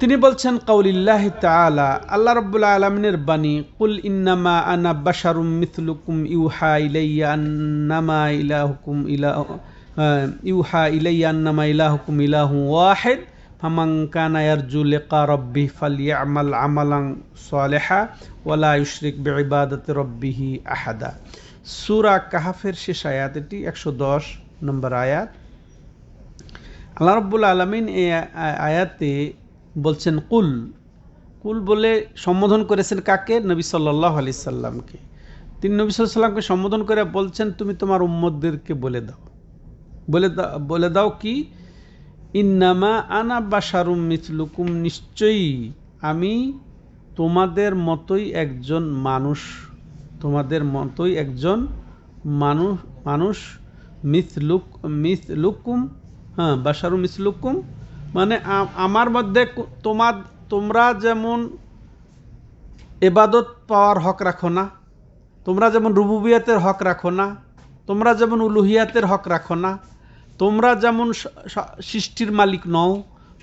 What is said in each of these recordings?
তিনি বলছেন কৌলিল্লাহ তাআলা আল্লাহ রাব্বুল আলামিনের বাণী কুল ইন্নামা আনা বাশারুম মিথলুকুম ইউহা ইলাইয়া আন্নামা ইলাহুকুম ইলাহ আহ, ইউহা ইলাইয়া আন্নামা ইলাহুকুম ইলাহু ওয়াহিদ ফামান কানা ইয়ারজু লিকা রাব্বিহি ফালইআমাল আমালান সালিহা ওয়ালা ইউশরিক বিইবাদাতি রাব্বিহি আহাদা। সূরা কাহাফের শেষ আয়াত এটি 110 নম্বর আয়াত। আল্লাহ রব্বুল আলমিন এই আয়াতে বলছেন, কুল। কুল বলে সম্বোধন করেছেন কাকে? নবী সাল্লাহ আলি সাল্লামকে। তিনি নবী সাল্লামকে সম্বোধন করে বলছেন, তুমি তোমার উম্মদদেরকে বলে দাও। বলে দাও বলে দাও কি? ইন্নামা আনা বাসারুম মিথলুকুম নিশ্চয়ই আমি তোমাদের মতোই একজন মানুষ, তোমাদের মতোই একজন মানুষ মানুষ মিথলুক মিথলুকুম হ্যাঁ বাসারু মিথলুকুম মানে আমার মধ্যে তোমার তোমরা যেমন এবাদত পাওয়ার হক রাখো না, তোমরা যেমন রুবুবিয়াতের হক রাখো না, তোমরা যেমন উলুহিয়াতের হক রাখো না, তোমরা যেমন সৃষ্টির মালিক নও,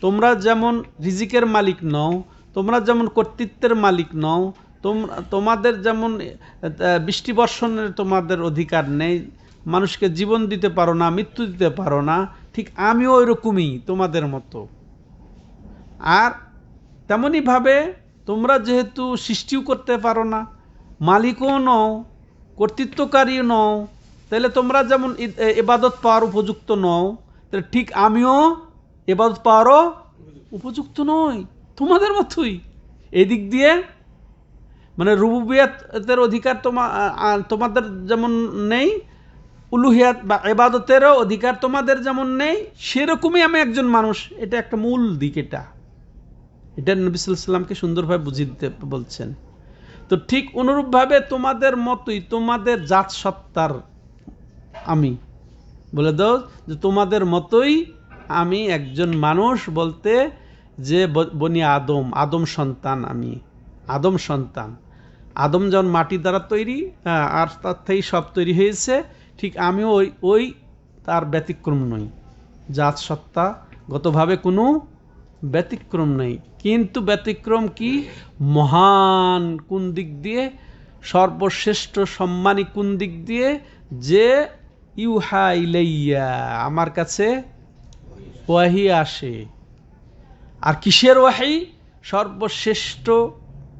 তোমরা যেমন রিজিকের মালিক নও, তোমরা যেমন কর্তৃত্বের মালিক নও, তোমরা তোমাদের যেমন বৃষ্টি বর্ষণের তোমাদের অধিকার নেই, মানুষকে জীবন দিতে পারো না, মৃত্যু দিতে পারো না ঠিক আমিও ওইরকমই তোমাদের মতো। আর তেমনইভাবে তোমরা যেহেতু সৃষ্টিও করতে পারো না, মালিকও নও, কর্তৃত্বকারীও নও, তাহলে তোমরা যেমন এবাদত পাওয়ার উপযুক্ত নও, তাহলে ঠিক আমিও এবাদত পাওয়ারও উপযুক্ত নই, তোমাদের মতোই। এদিক দিয়ে মানে রুবুবিয়াতের অধিকার তোমা তোমাদের যেমন নেই উলুহিয়াত বা এবাদতেরও অধিকার তোমাদের যেমন নেই সেরকমই আমি একজন মানুষ। এটা একটা মূল দিক এটা। এটা নবী সুন্দরভাবে বুঝিয়ে দিতে বলছেন। তো ঠিক অনুরূপভাবে তোমাদের মতোই তোমাদের জাত সত্তার আমি। বলে দাও যে তোমাদের মতোই আমি একজন মানুষ বলতে যে বনি আদম আদম সন্তান আমি আদম সন্তান। আদম যেমন মাটি দ্বারা তৈরি হ্যাঁ, আর তার থেকেই সব তৈরি হয়েছে ঠিক আমিও ওই ওই তার ব্যতিক্রম নই। জাত সত্তা গতভাবে কোনো ব্যতিক্রম নেই। কিন্তু ব্যতিক্রম কি? মহান কোন দিক দিয়ে? সর্বশ্রেষ্ঠ সম্মানী কোন দিক দিয়ে? যে ইউহা ইলাইয়া, আমার কাছে ওয়াহি আসে। আর কিসের ওয়াহি? সর্বশ্রেষ্ঠ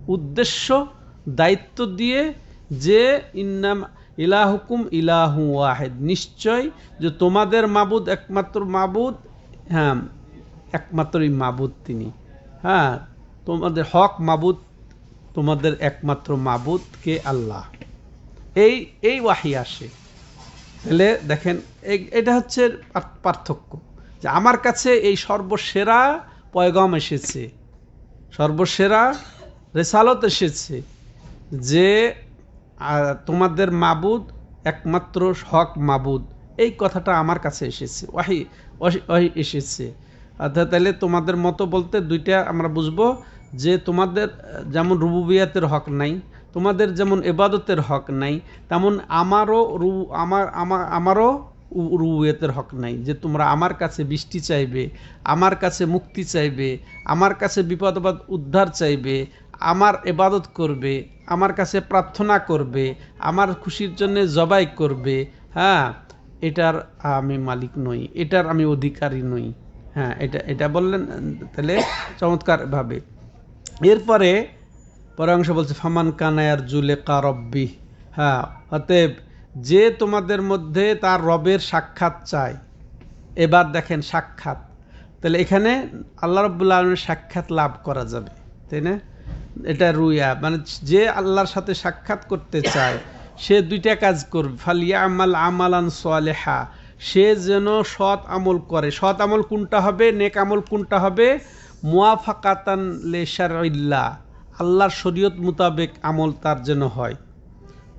উদ্দেশ্য, দায়িত্ব দিয়ে যে ইন্নাম ইলাহুকুম ইলাহু ওয়াহেদ। নিশ্চয় যে তোমাদের মাবুদ একমাত্র মাবুদ হ্যাঁ একমাত্রই মাবুদ তিনি। হ্যাঁ তোমাদের হক মাবুদ, তোমাদের একমাত্র মাবুদ কে আল্লাহ। এই এই ওয়াহি আসে। তাহলে দেখেন এটা হচ্ছে পার্থক্য। যে আমার কাছে এই সর্বসেরা পয়গম এসেছে, সর্বসেরা রেসালত এসেছে যে তোমাদের মাবুদ একমাত্র হক মাবুদ। এই কথাটা আমার কাছে এসেছে, ওয়াহি, ওয়াহি- এসেছে। অর্থাৎ তাহলে তোমাদের মতো বলতে দুইটা আমরা বুঝব, যে তোমাদের, যেমন রুবুবিয়াতের হক নাই, তোমাদের যেমন এবাদতের হক নাই, তেমন আমারও রু, আমার আমার, আমারও রুবুবিয়াতের হক নাই, যে তোমরা আমার কাছে বৃষ্টি চাইবে, আমার কাছে মুক্তি চাইবে, আমার কাছে বিপদ আপদ উদ্ধার চাইবে আমার এবাদত করবে, আমার কাছে প্রার্থনা করবে, আমার খুশির জন্য জবাই করবে হ্যাঁ এটার আমি মালিক নই, এটার আমি অধিকারী নই। হ্যাঁ এটা এটা বললেন, তাহলে চমৎকারভাবে। এরপরে পরে অংশ বলছে, ফামান কানায়ার জুলে কারব্বি হ্যাঁ অতএব যে তোমাদের মধ্যে তার রবের সাক্ষাৎ চায়, এবার দেখেন সাক্ষাৎ। তাহলে এখানে আল্লাহ রব্বুল্লা আলমের সাক্ষাৎ লাভ করা যাবে, তাই না? এটা রুইয়া মানে যে আল্লাহর সাথে সাক্ষাৎ করতে চায়, সে দুইটা কাজ করবে। ফালিয়া আমাল আমালান সোয়ালেহা সে যেন সৎ আমল করে। সৎ আমল কোনটা হবে, নেক আমল কোনটা হবে? মুয়াফাকাতান লে শারইল্লাহ আল্লাহর শরীয়ত মোতাবেক আমল তার যেন হয়।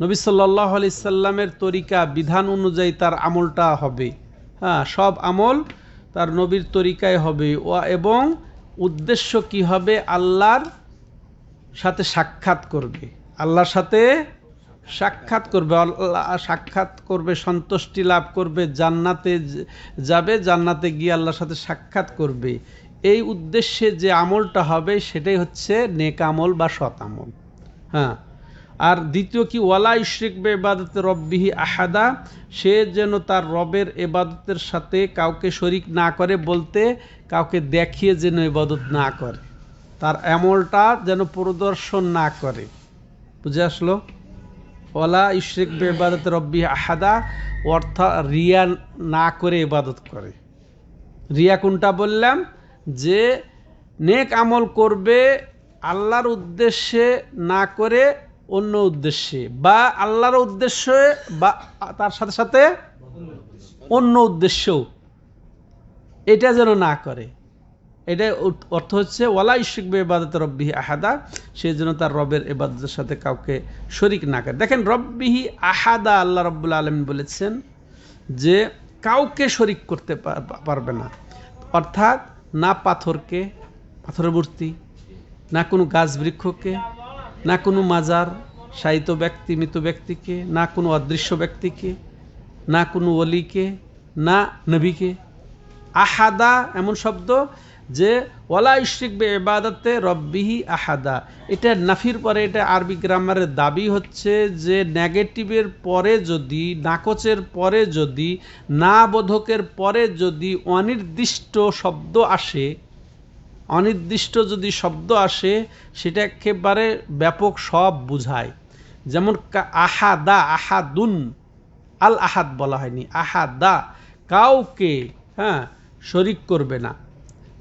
নবী সাল্লাহ আলি সাল্লামের তরিকা, বিধান অনুযায়ী তার আমলটা হবে। হ্যাঁ সব আমল তার নবীর তরিকায় হবে। ও, এবং উদ্দেশ্য কি হবে? আল্লাহর সাথে সাক্ষাৎ করবে। আল্লাহর সাথে সাক্ষাৎ করবে। আল্লাহ সাক্ষাৎ করবে, সন্তুষ্টি লাভ করবে, জান্নাতে যাবে, জান্নাতে গিয়ে আল্লাহর সাথে সাক্ষাৎ করবে। এই উদ্দেশ্যে যে আমলটা হবে, সেটাই হচ্ছে নেক আমল বা সৎ আমল। হ্যাঁ। আর দ্বিতীয় কি, ওয়ালা ইশরিক বে এবাদত রব্বিহি আহাদা, সে যেন তার রবের এবাদতের সাথে কাউকে শরিক না করে, বলতে কাউকে দেখিয়ে যেন এবাদত না করে। তার আমলটা যেন প্রদর্শন না করে। বুঝে আসলো? ওলা ইশরিক বে এবাদত রব্বি আহাদা অর্থাৎ রিয়া না করে ইবাদত করে। রিয়া কোনটা বললাম? যে নেক আমল করবে আল্লাহর উদ্দেশ্যে না করে অন্য উদ্দেশ্যে, বা আল্লাহর উদ্দেশ্যে বা তার সাথে সাথে অন্য উদ্দেশ্যও। এটা যেন না করে। এটা অর্থ হচ্ছে, ওয়ালা ইশিক বে এবাদত রব্বিহি আহাদা সে যেন তার রবের এবাদতের সাথে কাউকে শরিক না করে। দেখেন, রব্বিহি আহাদা আল্লাহ রব্বুল আলম বলেছেন যে, কাউকে শরিক করতে পারবে না। অর্থাৎ, না পাথরকে, পাথরের মূর্তি, না কোনো গাছ বৃক্ষকে, না কোনো মাজার সাহিত্য ব্যক্তি, মৃত ব্যক্তিকে, না কোনো অদৃশ্য ব্যক্তিকে, না কোনো অলিকে না নবীকে। আহাদা এমন শব্দ যে ওলা ইশরিক বে এবাদতে রব্বিহি আহাদা। এটা নাফির পরে এটা আরবি গ্রামারের দাবি হচ্ছে যে, নেগেটিভের পরে যদি, নাকচের পরে যদি, না বোধকের পরে যদি অনির্দিষ্ট শব্দ আসে, অনির্দিষ্ট যদি শব্দ আসে, সেটা একেবারে ব্যাপক সব বুঝায়। যেমন আহাদা, আহাদুন, আল আহাদ বলা হয়নি, আহাদা, কাউকে হ্যাঁ শরিক করবে না।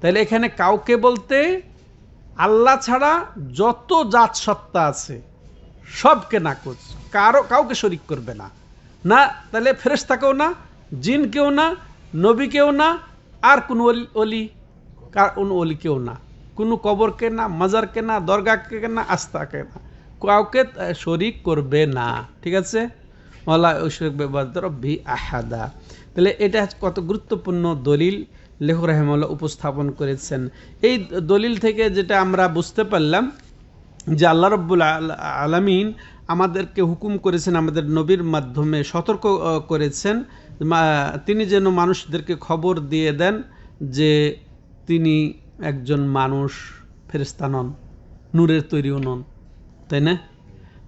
তাহলে এখানে কাউকে বলতে আল্লাহ ছাড়া যত জাত সত্তা আছে, সবকে নাকচ। কারও, কাউকে শরিক করবে না। না, তাহলে ফেরেস্তাকেও না জিন কেউ না নবী কেউ না, আর কোনো অলি কার কোনো অলি কেউ না। কোনো কবরকে না, মাজারকে না দরগাকে না, আস্তাকে না। কাউকে শরিক করবে না। ঠিক আছে? মলা ঐশ্বরিক ব্যবহার ভি আহাদা। তাহলে এটা কত গুরুত্বপূর্ণ দলিল। লেখক রাহেমাল্লাহ উপস্থাপন করেছেন। এই দলিল থেকে যেটা আমরা বুঝতে পারলাম যে আল্লাহ রব্বুল আলমিন আমাদেরকে হুকুম করেছেন, আমাদের নবীর মাধ্যমে সতর্ক করেছেন। তিনি যেন মানুষদেরকে খবর দিয়ে দেন যে তিনি একজন মানুষ ফেরিস্তা নন, নূরের তৈরিও নন। তাই না?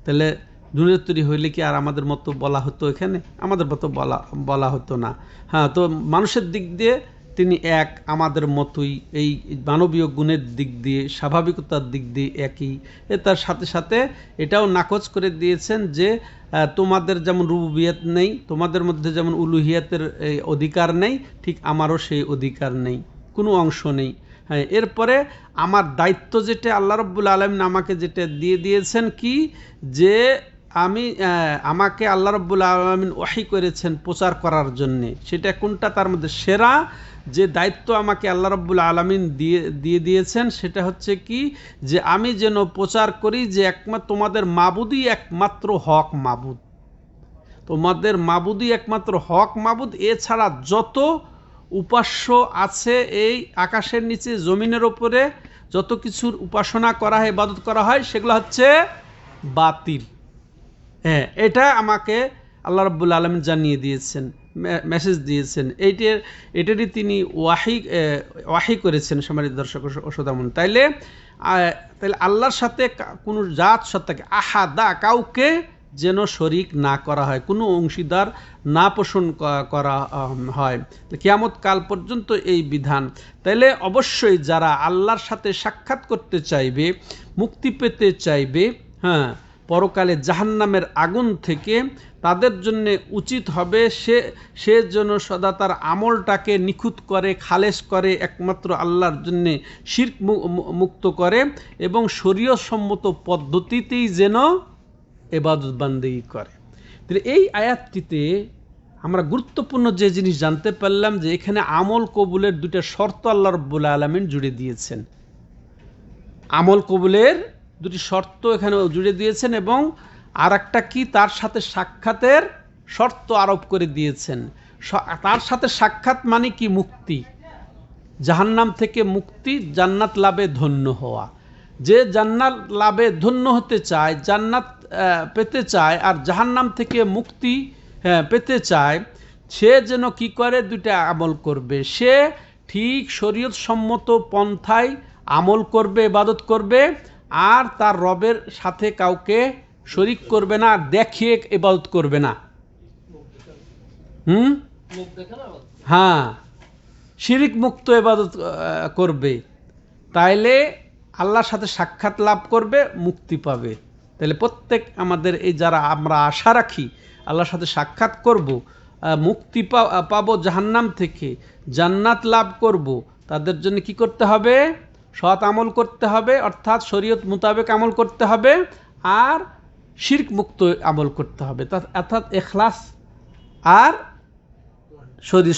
তাহলে নূরের তৈরি হইলে কি আর আমাদের মতো বলা হতো এখানে? আমাদের মতো বলা বলা হতো না। হ্যাঁ তো মানুষের দিক দিয়ে তিনি এক আমাদের মতোই এই মানবীয় গুণের দিক দিয়ে, স্বাভাবিকতার দিক দিয়ে একই। এ তার সাথে সাথে এটাও নাকচ করে দিয়েছেন যে তোমাদের যেমন রুবিয়াত নেই, তোমাদের মধ্যে যেমন উলুহিয়াতের অধিকার নেই, ঠিক আমারও সেই অধিকার নেই, কোনো অংশ নেই। হ্যাঁ এরপরে আমার দায়িত্ব যেটা, আল্লাহ রব্বুল আলমিন আমাকে যেটা দিয়ে দিয়েছেন কি? যে আমি আমাকে আল্লাহ রব্বুল আলমিন ওয়াহি করেছেন প্রচার করার জন্যে। সেটা কোনটা? তার মধ্যে সেরা যে দায়িত্ব আমাকে আল্লাহ রব্বুল আলমিন দিয়ে দিয়ে দিয়েছেন, সেটা হচ্ছে কি? যে আমি যেন প্রচার করি যে একমাত্র তোমাদের মাবুদই একমাত্র হক মাবুদ। তোমাদের মাবুদই একমাত্র হক মাবুদ। এছাড়া যত উপাস্য আছে এই আকাশের নিচে, জমিনের ওপরে যত কিছুর উপাসনা করা হয়, ইবাদত করা হয়, সেগুলো হচ্ছে বাতিল। হ্যাঁ এটা আমাকে আল্লাহ রব্বুল আলমিন জানিয়ে দিয়েছেন মেসেজ দিয়েছেন। এইটার এটারই তিনি ওয়াহি ওয়াহি করেছেন সমাজের দর্শক ওষুধামন তাইলে তাইলে আল্লাহর সাথে কোনো জাত সত্তাকে, আহাদা কাউকে যেন শরিক না করা হয়, কোনো অংশীদার না পোষণ করা হয়। কিয়ামত কাল পর্যন্ত এই বিধান। তাইলে অবশ্যই যারা আল্লাহর সাথে সাক্ষাৎ করতে চাইবে, মুক্তি পেতে চাইবে হ্যাঁ পরকালে জাহান্নামের আগুন থেকে তাদের জন্য উচিত হবে সে সে যেন সদা তার আমলটাকে নিখুঁত করে, খালেস করে, একমাত্র আল্লাহর জন্যে শির্ক মুক্ত করে এবং শরীয় সম্মত পদ্ধতিতেই যেন এবাদত বান্দেগি করে। তাহলে এই আয়াতটিতে আমরা গুরুত্বপূর্ণ যে জিনিস জানতে পারলাম যে এখানে আমল কবুলের দুটা শর্ত আল্লাহ রব্বুল আলমিন জুড়ে দিয়েছেন। আমল কবুলের দুটি শর্ত এখানে জুড়ে দিয়েছেন এবং আর একটা কি? তার সাথে সাক্ষাতের শর্ত আরোপ করে দিয়েছেন। তার সাথে সাক্ষাৎ মানে কি? মুক্তি। জাহান্নাম থেকে মুক্তি, জান্নাত লাভে ধন্য হওয়া। যে জান্নাত লাভে ধন্য হতে চায়, জান্নাত পেতে চায় আর জাহান্নাম থেকে মুক্তি পেতে চায়, সে যেন কি করে? দুইটা আমল করবে। সে ঠিক শরীয়ত সম্মত পন্থায় আমল করবে, ইবাদত করবে। আর তার রবের সাথে কাউকে শরিক করবে না, দেখিয়ে ইবাদত করবে না। হুম? হ্যাঁ। শিরিক মুক্ত এবাদত করবে। তাইলে আল্লাহর সাথে সাক্ষাৎ লাভ করবে, মুক্তি পাবে। তাহলে প্রত্যেক আমাদের এই যারা আমরা আশা রাখি, আল্লাহর সাথে সাক্ষাৎ করব মুক্তি পাবো জাহান্নাম থেকে, জান্নাত লাভ করব, তাদের জন্য কি করতে হবে? সৎ আমল করতে হবে, অর্থাৎ শরীয়ত মোতাবেক আমল করতে হবে আর শির্ক মুক্ত আমল করতে হবে। অর্থাৎ এখলাস আর শরীর